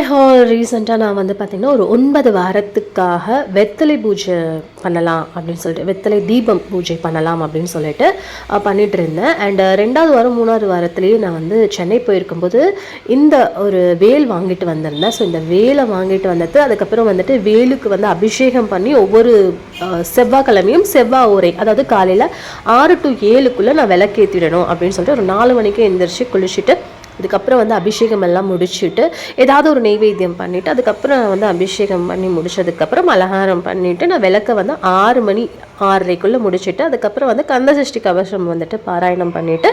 Hi hall ரீசெண்டாக நான் வந்து பார்த்திங்கன்னா ஒரு ஒன்பது வாரத்துக்காக வெத்தலை பூஜை பண்ணலாம் அப்படின்னு சொல்லிட்டு வெத்தலை தீபம் பூஜை பண்ணலாம் அப்படின்னு சொல்லிட்டு பண்ணிகிட்டு இருந்தேன். அண்ட் ரெண்டாவது வாரம் மூணாவது வாரத்துலேயே நான் வந்து சென்னை போயிருக்கும்போது இந்த ஒரு வேல் வாங்கிட்டு வந்திருந்தேன். ஸோ இந்த வேலை வாங்கிட்டு வந்தது அதுக்கப்புறம் வந்துட்டு வேலுக்கு வந்து அபிஷேகம் பண்ணி ஒவ்வொரு செவ்வாய்க்கிழமையும் செவ்வாய் உரை அதாவது காலையில் ஆறு டு ஏழுக்குள்ளே நான் விளக்கேற்றிடணும் அப்படின்னு சொல்லிட்டு ஒரு நாலு மணிக்கு எந்திரிச்சு குளிச்சுட்டு அதுக்கப்புறம் வந்து அபிஷேகம் எல்லாம் முடிச்சுட்டு ஏதாவது ஒரு நெய்வேத்தியம் பண்ணிவிட்டு அதுக்கப்புறம் வந்து அபிஷேகம் பண்ணி முடிச்சதுக்கப்புறம் அலகாரம் பண்ணிவிட்டு நான் விளக்க வந்து ஆறு மணி ஆறரைக்குள்ளே முடிச்சுட்டு அதுக்கப்புறம் வந்து கந்தசஷ்டி கவசம் வந்துட்டு பாராயணம் பண்ணிவிட்டு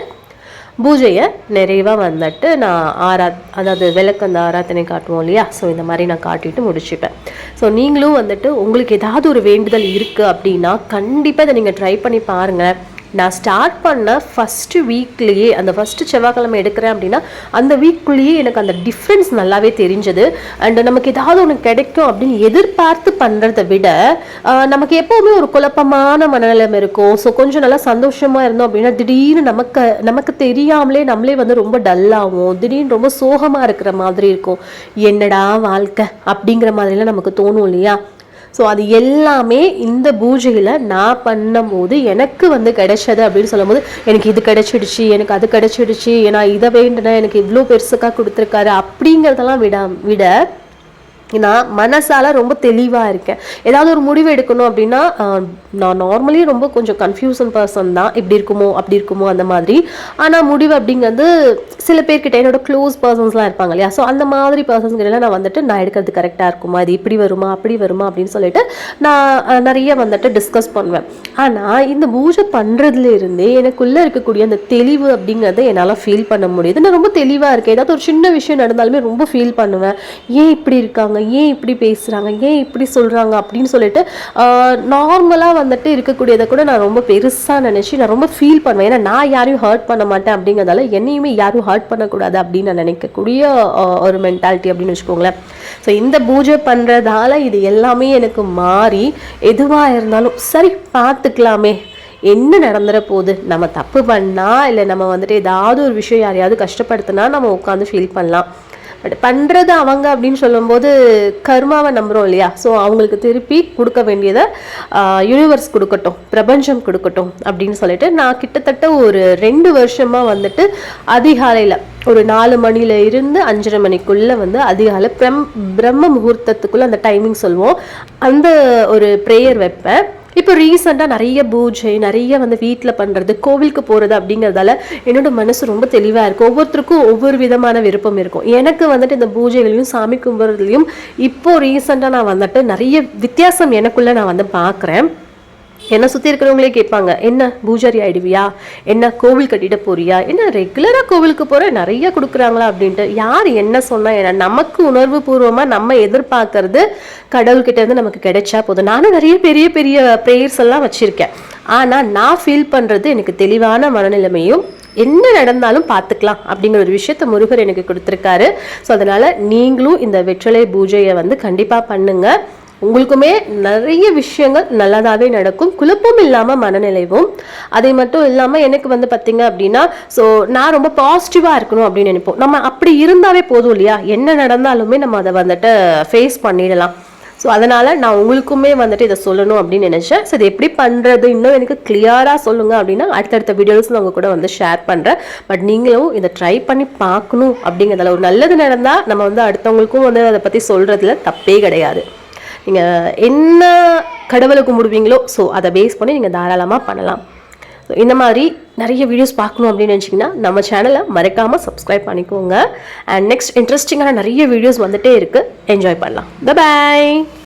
பூஜையை நிறைவாக வந்துட்டு நான் ஆரா அதாவது விளக்கு அந்த ஆராத்தனை காட்டுவோம் இல்லையா? ஸோ இந்த மாதிரி நான் காட்டிட்டு முடிச்சுப்பேன் ஸோ நீங்களும் வந்துட்டு உங்களுக்கு ஏதாவது ஒரு வேண்டுதல் இருக்குது அப்படின்னா கண்டிப்பாக இதை நீங்கள் ட்ரை பண்ணி பாருங்கள் நான் ஸ்டார்ட் பண்ண ஃபஸ்ட்டு வீக்லேயே அந்த ஃபஸ்ட்டு செவ்வாய்க்கிழமை எடுக்கிறேன் அப்படின்னா அந்த வீக்குள்ளேயே எனக்கு அந்த டிஃப்ரென்ஸ் நல்லாவே தெரிஞ்சது. அண்ட் நமக்கு ஏதாவது ஒன்று கிடைக்கும் அப்படின்னு எதிர்பார்த்து பண்ணுறத விட நமக்கு எப்போவுமே ஒரு குழப்பமான மனநிலைமை இருக்கும். ஸோ கொஞ்சம் நல்லா சந்தோஷமாக இருந்தோம் அப்படின்னா திடீர்னு நமக்கு நமக்கு தெரியாமலே நம்மளே வந்து ரொம்ப டல்லாகும் திடீர்னு ரொம்ப சோகமாக இருக்கிற மாதிரி இருக்கும். என்னடா வாழ்க்கை அப்படிங்கிற மாதிரிலாம் நமக்கு தோணும் இல்லையா? ஸோ அது எல்லாமே இந்த பூஜையில் நான் பண்ணும்போது எனக்கு வந்து கிடைச்சது அப்படின்னு சொல்லும்போது எனக்கு இது கிடைச்சிடுச்சு எனக்கு அது கிடைச்சிடுச்சு நான் இதை வேண்டுனா எனக்கு இவ்வளோ பெருசுக்காக கொடுத்துருக்காரு அப்படிங்கிறதெல்லாம் விட விட நான் மனசால ரொம்ப தெளிவாக இருக்கேன் ஏதாவது ஒரு முடிவு எடுக்கணும் அப்படின்னா நான் நார்மலி ரொம்ப கொஞ்சம் கன்ஃபியூசன் பர்சன் தான். இப்படி இருக்குமோ அப்படி இருக்குமோ அந்த மாதிரி. ஆனால் முடிவு அப்படிங்கிறது சில பேர்கிட்ட என்னோட க்ளோஸ் பர்சன்ஸ்லாம் இருப்பாங்க இல்லையா? ஸோ அந்த மாதிரி பர்சன்ஸ் கிட்ட நான் வந்துட்டு நான் எடுக்கிறது கரெக்டாக இருக்குமா? இது இப்படி வருமா? அப்படி வருமா? அப்படின்னு சொல்லிட்டு நான் நிறைய வந்துட்டு டிஸ்கஸ் பண்ணுவேன். ஆனால் இந்த பூஜை பண்ணுறதுலேருந்தே எனக்குள்ளே இருக்கக்கூடிய அந்த தெளிவு அப்படிங்கிறத என்னால் ஃபீல் பண்ண முடியுது. நான் ரொம்ப தெளிவாக இருக்கேன். ஏதாவது ஒரு சின்ன விஷயம் நடந்தாலுமே ரொம்ப ஃபீல் பண்ணுவேன். ஏன் இப்படி இருக்காங்க? ஏன் இப்படி பேசுகிறாங்க ஏன் இப்படி சொல்கிறாங்க அப்படின்னு சொல்லிட்டு நார்மலாக வந்துட்டு இருக்கக்கூடியதை கூட நான் ரொம்ப பெருசாக நினச்சி நான் ரொம்ப ஃபீல் பண்ணுவேன். ஏன்னா நான் யாரையும் ஹர்ட் பண்ண மாட்டேன் அப்படிங்கிறதால என்னையுமே யாரும் ஹர்ட் பண்ணக்கூடாது அப்படின்னு நான் நினைக்கக்கூடிய ஒரு மென்டாலிட்டி அப்படின்னு வச்சுக்கோங்களேன். ஸோ இந்த பூஜை பண்ணுறதால இது எல்லாமே எனக்கு மாறி எதுவாக இருந்தாலும் சரி பார்த்து பார்த்துக்கலாமே. என்ன நடந்துற போகுது? நம்ம தப்பு பண்ணால் இல்லை நம்ம வந்துட்டு ஏதாவது ஒரு விஷயம் யாரையாவது கஷ்டப்படுத்தினா நம்ம உட்காந்து ஃபீல் பண்ணலாம். பட் பண்ணுறது அவங்க அப்படின்னு சொல்லும்போது கர்மாவை நம்புகிறோம் இல்லையா? ஸோ அவங்களுக்கு திருப்பி கொடுக்க வேண்டியதை யூனிவர்ஸ் கொடுக்கட்டும் பிரபஞ்சம் கொடுக்கட்டும் அப்படின்னு சொல்லிட்டு நான் கிட்டத்தட்ட ஒரு ரெண்டு வருஷமாக வந்துட்டு அதிகாலையில் ஒரு நாலு மணியில இருந்து அஞ்சரை மணிக்குள்ளே வந்து அதிகாலை பிரம் பிரம்ம முகூர்த்தத்துக்குள்ளே அந்த டைமிங் சொல்லுவோம். அந்த ஒரு ப்ரேயர் வைப்பேன். இப்போ ரீசெண்டாக நிறைய பூஜை நிறைய வந்து வீட்டில் பண்ணுறது கோவிலுக்கு போகிறது அப்படிங்கிறதால என்னோட மனசு ரொம்ப தெளிவாக இருக்கும் ஒவ்வொருத்தருக்கும் ஒவ்வொரு விதமான விருப்பம் இருக்கும். எனக்கு வந்துட்டு இந்த பூஜைகளையும் சாமி கும்பிட்றதுலையும் இப்போது ரீசெண்டாக நான் வந்துட்டு நிறைய வித்தியாசம் எனக்குள்ளே நான் வந்து பார்க்குறேன். என்னை சுற்றி இருக்கிறவங்களே கேட்பாங்க என்ன பூஜாரி ஆயிடுவியா? என்ன கோவில் கட்டிட போறியா? என்ன ரெகுலராக கோவிலுக்கு போகிற நிறைய கொடுக்குறாங்களா? அப்படின்ட்டு யார் என்ன சொன்னால் என்ன நமக்கு உணர்வு பூர்வமாக நம்ம எதிர்பார்க்கறது கடவுள்கிட்ட இருந்து நமக்கு கிடைச்சா போதும். நானும் நிறைய பெரிய பெரிய ப்ரேயர்ஸ் எல்லாம் வச்சுருக்கேன். ஆனால் நான் ஃபீல் பண்ணுறது எனக்கு தெளிவான மனநிலைமையும் என்ன நடந்தாலும் பார்த்துக்கலாம் அப்படிங்கிற ஒரு விஷயத்த முருகர் எனக்கு கொடுத்துருக்காரு. ஸோ அதனால் நீங்களும் இந்த வெற்றிலை பூஜையை வந்து கண்டிப்பாக பண்ணுங்க. உங்களுக்குமே நிறைய விஷயங்கள் நல்லதாகவே நடக்கும். குழப்பம் இல்லாமல் மனநிலைவும். அதை மட்டும் இல்லாமல் எனக்கு வந்து பார்த்தீங்க அப்படின்னா ஸோ நான் ரொம்ப பாசிட்டிவாக இருக்கணும் அப்படின்னு நினைப்போம். நம்ம அப்படி இருந்தாவே போதும் இல்லையா? என்ன நடந்தாலுமே நம்ம அதை வந்துட்டு ஃபேஸ் பண்ணிடலாம். ஸோ அதனால் நான் உங்களுக்குமே வந்துட்டு இதை சொல்லணும் அப்படின்னு நினச்சேன். ஸோ இது எப்படி பண்ணுறது இன்னும் எனக்கு கிளியராக சொல்லுங்கள் அப்படின்னா அடுத்தடுத்த வீடியோஸ் நான் உங்கள் கூட வந்து ஷேர் பண்ணுறேன் பட் நீங்களும் இதை ட்ரை பண்ணி பார்க்கணும் அப்படிங்கிறதுல ஒரு நல்லது நடந்தால் நம்ம வந்து அடுத்தவங்களுக்கும் வந்து அதை பற்றி சொல்கிறதுல தப்பே கிடையாது. நீங்கள் என்ன கடவுளை கும்பிடுவீங்களோ ஸோ அதை பேஸ் பண்ணி நீங்கள் தாராளமாக பண்ணலாம். ஸோ இந்த மாதிரி நிறைய வீடியோஸ் பார்க்கணும் அப்படின்னு நினச்சிங்கன்னா நம்ம சேனலை மறக்காமல் சப்ஸ்கிரைப் பண்ணிக்கோங்க. அண்ட் நெக்ஸ்ட் இன்ட்ரெஸ்டிங்கான நிறைய வீடியோஸ் வந்துட்டே இருக்குது என்ஜாய் பண்ணலாம். பாய்